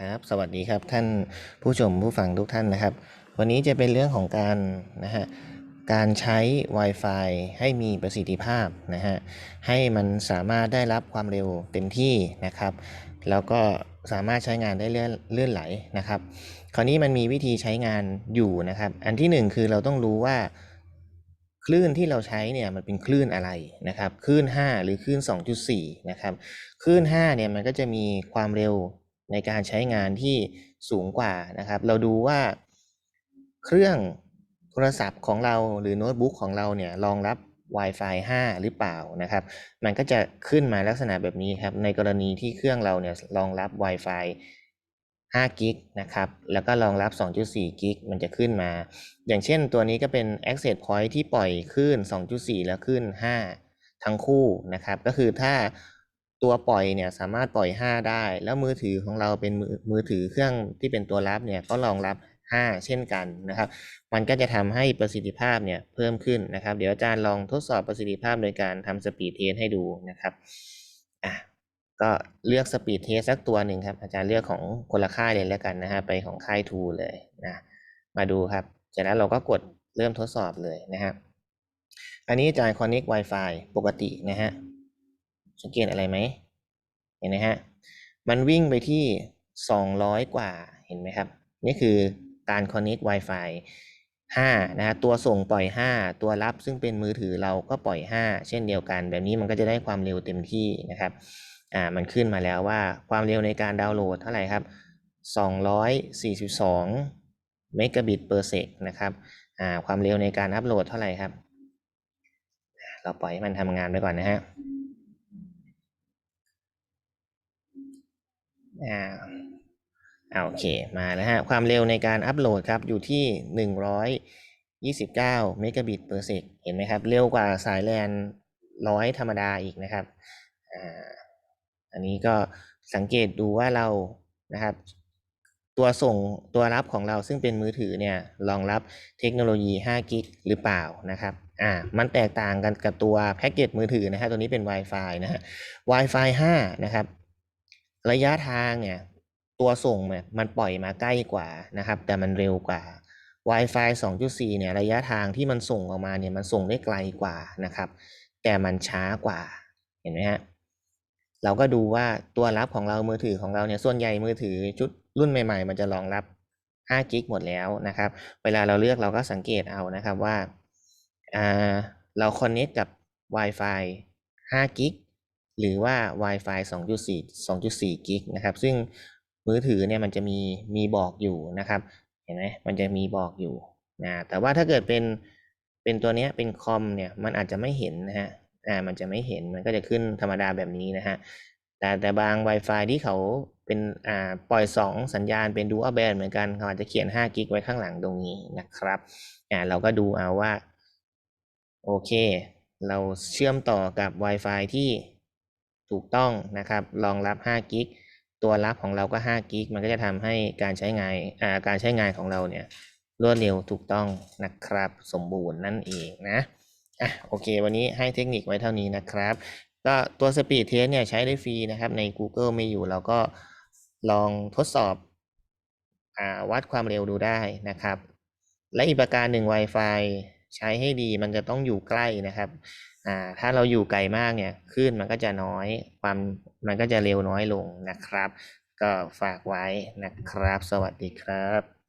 ครับสวัสดีครับท่านผู้ชมผู้ฟังทุกท่านนะครับ วันนี้จะเป็นเรื่องของการนะฮะการใช้ Wi-Fi ให้มีประสิทธิภาพนะฮะให้มันสามารถได้รับความเร็วเต็มที่นะครับ แล้วก็สามารถใช้งานได้เลื่อนเลื่อนไหลนะครับ คราวนี้มันมีวิธีใช้งานอยู่นะครับ อันที่หนึ่งคือเราต้องรู้ว่าคลื่นที่เราใช้เนี่ยมันเป็นคลื่นอะไรนะครับคลื่น 5 หรือคลื่น 2.4 นะครับคลื่น 5 เนี่ยมันก็จะมีความเร็ว ในการใช้งานที่สูงกว่านะครับ เราดูว่าเครื่องโทรศัพท์ของเราหรือโน้ตบุ๊กของเราเนี่ยรองรับ Wi-Fi 5 หรือเปล่านะครับ มันก็จะขึ้นมาลักษณะแบบนี้ครับ ในกรณีที่เครื่องเราเนี่ยรองรับ Wi-Fi 5กิกนะครับ แล้วก็รองรับ 2.4กิกมันจะขึ้นมา อย่างเช่นตัวนี้ก็เป็น access point ที่ปล่อยคลื่น2.4 และคลื่น5 ทั้งคู่นะครับ ก็คือถ้า ตัวปล่อยเนี่ยสามารถปล่อย 5 ได้ แล้วมือถือของเราเป็นมือมือถือเครื่องที่เป็นตัวรับเนี่ยก็รองรับ 5 เช่นกันนะครับ มันก็จะทำให้ประสิทธิภาพเนี่ยเพิ่มขึ้นนะครับ เดี๋ยวอาจารย์ลองทดสอบประสิทธิภาพโดยการทำสปีดเทสให้ดูนะครับอะก็เลือกสปีดเทสสักตัวหนึ่งครับ อาจารย์เลือกของคนละค่ายเลยแล้วกันนะฮะไปของค่ายทูเลยนะมาดูครับเสร็จแล้วเราก็กดเริ่มทดสอบเลยนะครับอันนี้อาจารย์ connect Wi-Fi ปกตินะฮะ สังเกตอะไรไหมเห็นไหมฮะมันวิ่งไปที่ 200 กว่าเห็นไหมครับ นี่คือการ connect Wi-Fi 5นะฮะตัวส่งปล่อย 5 ตัวรับซึ่งเป็นมือถือเราก็ปล่อย 5 เช่นเดียวกัน แบบนี้มันก็จะได้ความเร็วเต็มที่นะครับอ่ามันขึ้นมาแล้วว่าความเร็วในการดาวน์โหลดเท่าไหร่ครับ 242 เมกะบิต per sec นะครับอ่าความเร็วในการอัปโหลดเท่าไหร่ครับ เราปล่อยให้มันทำงานไปก่อนนะฮะ อ่าอ่าโอเค มาแล้วฮะ ความเร็วในการอัปโหลดครับ อยู่ที่ 129เมกะบิต per sec เห็นไหมครับ เร็วกว่าสายแลนร้อยธรรมดาอีกนะครับอ่าอันนี้ก็สังเกตดูว่าเรานะครับ ตัวส่งตัวรับของเราซึ่งเป็นมือถือเนี่ยรองรับเทคโนโลยี5กิกหรือเปล่านะครับอ่ามันแตกต่างกันกับตัวแพ็กเกจมือถือนะฮะตัวนี้เป็น Wi-Fi นะฮะ Wi-Fi 5 นะครับ ระยะทางเนี่ย ตัวส่งเนี่ยมันปล่อยมาใกล้กว่านะครับ แต่มันเร็วกว่า Wi-Fi 2.4 เนี่ยระยะทางที่มันส่งออกมาเนี่ยมันส่งได้ไกลกว่านะครับ แต่มันช้ากว่าเห็นไหมฮะเราก็ดูว่าตัวรับของเรามือถือของเราเนี่ยส่วนใหญ่มือถือชุดรุ่นใหม่ ๆ มันจะรองรับ5กิกหมดแล้วนะครับ เวลาเราเลือกเราก็สังเกตเอานะครับว่าาเรา connect กับ Wi-Fi 5กิก หรือว่า Wi-Fi 2.4 2.4กิกนะครับ ซึ่งมือถือเนี่ยมันจะมีมีบอกอยู่นะครับ เห็นไหมมันจะมีบอกอยู่นะ แต่ว่าถ้าเกิดเป็นเป็นตัวเนี้ยเป็นคอมเนี่ย มันอาจจะไม่เห็นนะฮะ อ่า มันจะไม่เห็น มันก็จะขึ้นธรรมดาแบบนี้นะฮะ แต่แต่บาง Wi-Fi ที่เขาเป็น อ่า ปล่อย 2 สัญญาณเป็น Dual Band เหมือนกัน เขาอาจจะเขียน5กิกไว้ข้างหลังตรงนี้นะครับ อ่า เราก็ดูเอาว่า โอเค เราเชื่อมต่อกับ Wi-Fi ที่ ถูกต้องนะครับรองรับ5กิกตัวรับของเราก็5กิกมันก็จะทำให้การใช้งานาการใช้งานของเราเนี่ยรวดเร็วถูกต้องนะครับ สมบูรณ์นั่นเองนะอะโอเค วันนี้ให้เทคนิคไว้เท่านี้นะครับ ก็ตัว Speed Test เนี่ยใช้ได้ฟรีนะครับ ใน Google มีอยู่เราก็ลองทดสอบอวัดความเร็วดูได้นะครับ และอีกประการหนึ่ง Wi-Fi ใช้ให้ดีมันจะต้องอยู่ใกล้นะครับอ่าถ้าเราอยู่ไกลมากเนี่ยคลื่นมันก็จะน้อยความมันก็จะเร็วน้อยลงนะครับ ก็ฝากไว้นะครับ สวัสดีครับ